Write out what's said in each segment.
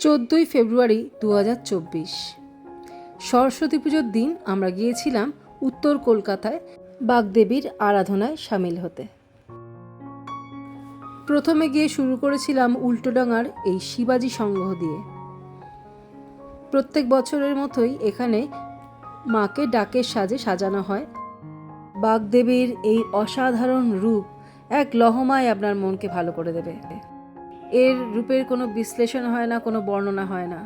চোদ্দোই ফেব্রুয়ারি দু হাজার চব্বিশ। সরস্বতী পুজোর দিন আমরা গিয়েছিলাম উত্তর কলকাতায় বাগদেবীর আরাধনায় সামিল হতে। প্রথমে গিয়ে শুরু করেছিলাম উল্টোডাঙার এই শিবাজি সংগ্রহ দিয়ে। প্রত্যেক বছরের মতোই এখানে মাকে ডাকের সাজে সাজানো হয়। বাগদেবীর এই অসাধারণ রূপ এক লহমায় আপনার মনকে ভালো করে দেবে। এর রূপের কোনো বিশ্লেষণ হয় না, কোনো বর্ণনা হয় না।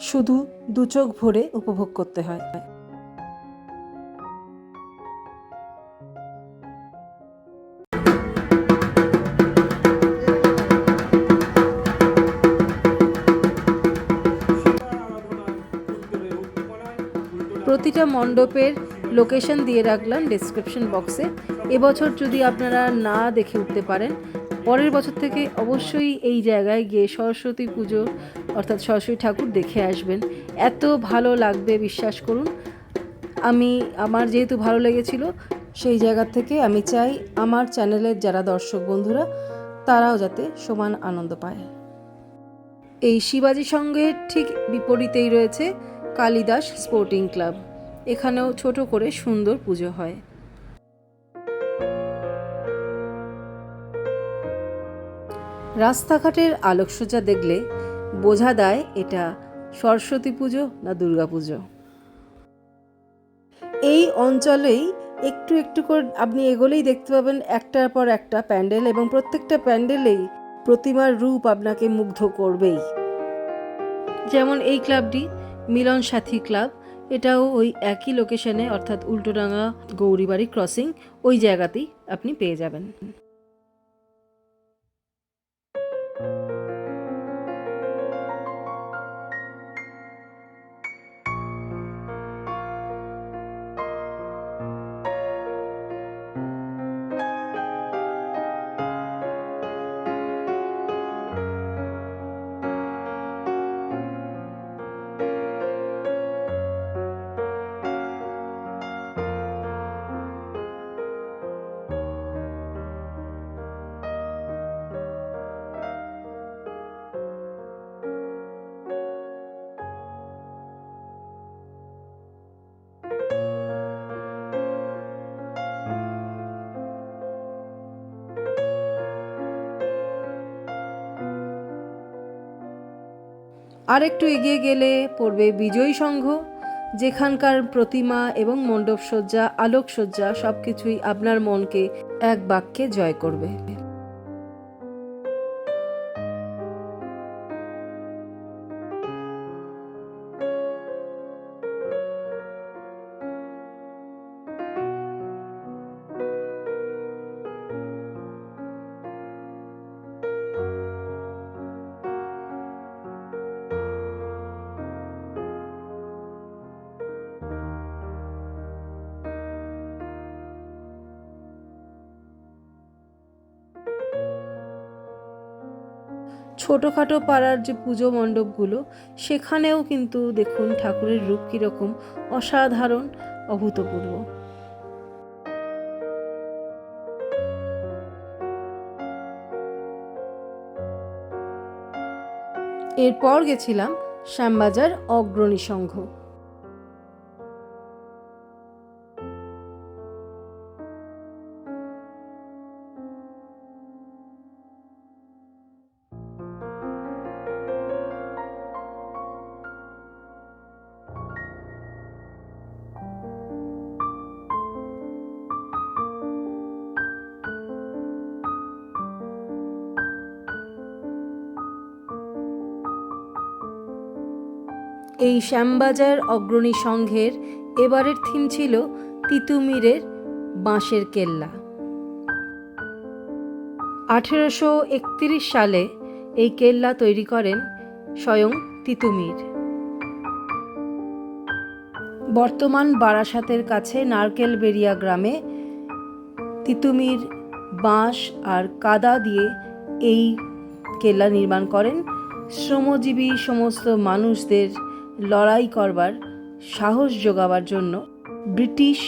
শুধু দু চোখ ভরে উপভোগ করতে হয়। প্রতিটা মণ্ডপের লোকেশন দিয়ে রাখলাম ডেসক্রিপশন বক্সে এবছর যদি আপনারা না দেখে উঠতে পারেন পরের বছর থেকে অবশ্যই এই জায়গায় গিয়ে সরস্বতী পুজো, অর্থাৎ সরস্বতী ঠাকুর দেখে আসবেন। এত ভালো লাগবে, বিশ্বাস করুন। আমি, আমার যেহেতু ভালো লেগেছিল, সেই জায়গা থেকে আমি চাই আমার চ্যানেলের যারা দর্শক বন্ধুরা, তারাও যাতে সমান আনন্দ পায়। এই শিবাজি সঙ্গের ঠিক বিপরীতেই রয়েছে কালিদাস স্পোর্টিং ক্লাব। এখানেও ছোট করে সুন্দর পুজো হয়। রাস্তাঘাটের আলোকসজ্জা দেখলে বোঝা দেয় এটা সরস্বতী পুজো না দুর্গা পুজো। এই অঞ্চলেই একটু একটু করে আপনি এগোলেই দেখতে পাবেন একটার পর একটা প্যান্ডেল এবং প্রত্যেকটা প্যান্ডেলেই প্রতিমার রূপ আপনাকে মুগ্ধ করবেই। যেমন এই ক্লাবটি, মিলন সাথী ক্লাব, এটাও ওই একই লোকেশনে অর্থাৎ উল্টোডাঙ্গা গৌরীবাড়ি ক্রসিং ওই জায়গাতেই আপনি পেয়ে যাবেন। আর একটু এগিয়ে গেলে পড়বে বিজয়ী সংঘ, যেখানকার প্রতিমা এবং মণ্ডপসজ্জা, আলোকসজ্জা সব কিছুই আপনার মনকে এক বাক্যে জয় করবে। ছোটোখাটো পাড়ার যে পুজো মণ্ডপগুলো, সেখানেও কিন্তু দেখুন ঠাকুরের রূপ কীরকম অসাধারণ, অভূতপূর্ব। এরপর গেছিলাম শ্যামবাজার অগ্রণী সংঘ। এই শ্যামবাজার অগ্রণী সংঘের এবারের থিম ছিল তিতুমিরের বাঁশের কেল্লা। আঠেরোশো একত্রিশ সালে এই কেল্লা তৈরি করেন স্বয়ং তিতুমির। বর্তমান বারাসাতের কাছে নারকেলবেরিয়া গ্রামে তিতুমির বাঁশ আর কাদা দিয়ে এই কেল্লা নির্মাণ করেন। শ্রমজীবী সমস্ত মানুষদের লড়াই করবার, সাহস যোগাবার জন্য ব্রিটিশ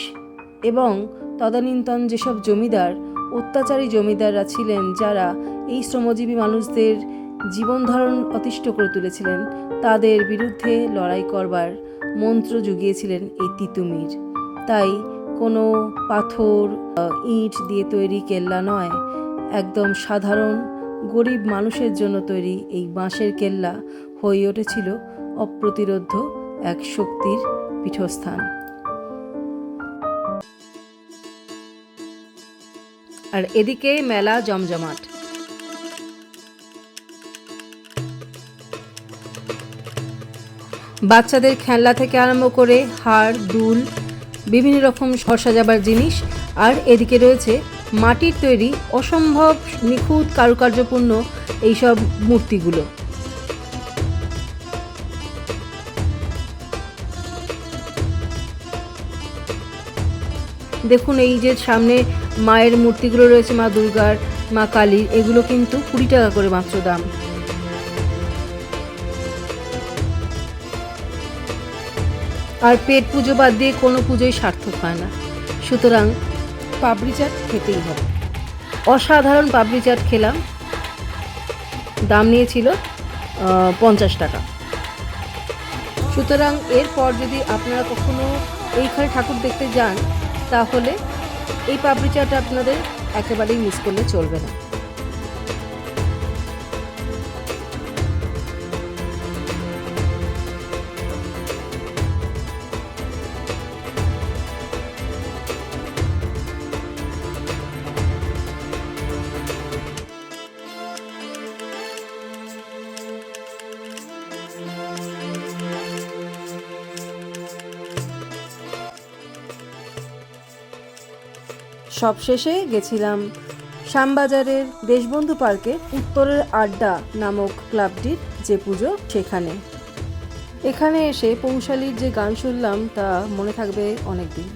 এবং তদানীন্তন যেসব জমিদার, অত্যাচারী জমিদাররা ছিলেন, যারা এই শ্রমজীবী মানুষদের জীবন ধারণ অতিষ্ঠ করে তুলেছিলেন, তাদের বিরুদ্ধে লড়াই করবার মন্ত্র জুগিয়েছিলেন এই তিতুমির। তাই কোনো পাথর, ইট দিয়ে তৈরি কেল্লা নয়, একদম সাধারণ গরিব মানুষের জন্য তৈরি এই বাঁশের কেল্লা হয়ে উঠেছিল অপ্রতিরোধ্য এক শক্তির পীঠস্থান। আর এদিকে মেলা জমজমাট। বাচ্চাদের খেলনা থেকে আরম্ভ করে হাড়, দুল, বিভিন্ন রকম সাজাবার জিনিস, আর এদিকে রয়েছে মাটির তৈরি অসম্ভব নিখুঁত কারুকার্যপূর্ণ এইসব মূর্তিগুলো। দেখুন এই যে সামনে মায়ের মূর্তিগুলো রয়েছে, মা দুর্গার, মা কালীর, এগুলো কিন্তু কুড়ি টাকা করে মাত্র দাম। আর পেট পুজো বাদ দিয়ে কোনো পুজোই সার্থক হয় না। সুতরাং পাপড়ি চাট খেতেই হবে। অসাধারণ পাপড়ি চাট খেলাম। দাম নিয়েছিল পঞ্চাশ টাকা। সুতরাং এরপর যদি আপনারা কখনো এইখানে ঠাকুর দেখতে যান তাহলে এই পাপড়ি চাটা আপনাদের একেবারেই মিস করলে চলবে না। সবশেষে গেছিলাম শ্যামবাজারের দেশবন্ধু পার্কে উত্তরের আড্ডা নামক ক্লাবটির যে পুজো সেখানে। এখানে এসে পৌশালীর যে গান শুনলাম তা মনে থাকবে অনেক দিন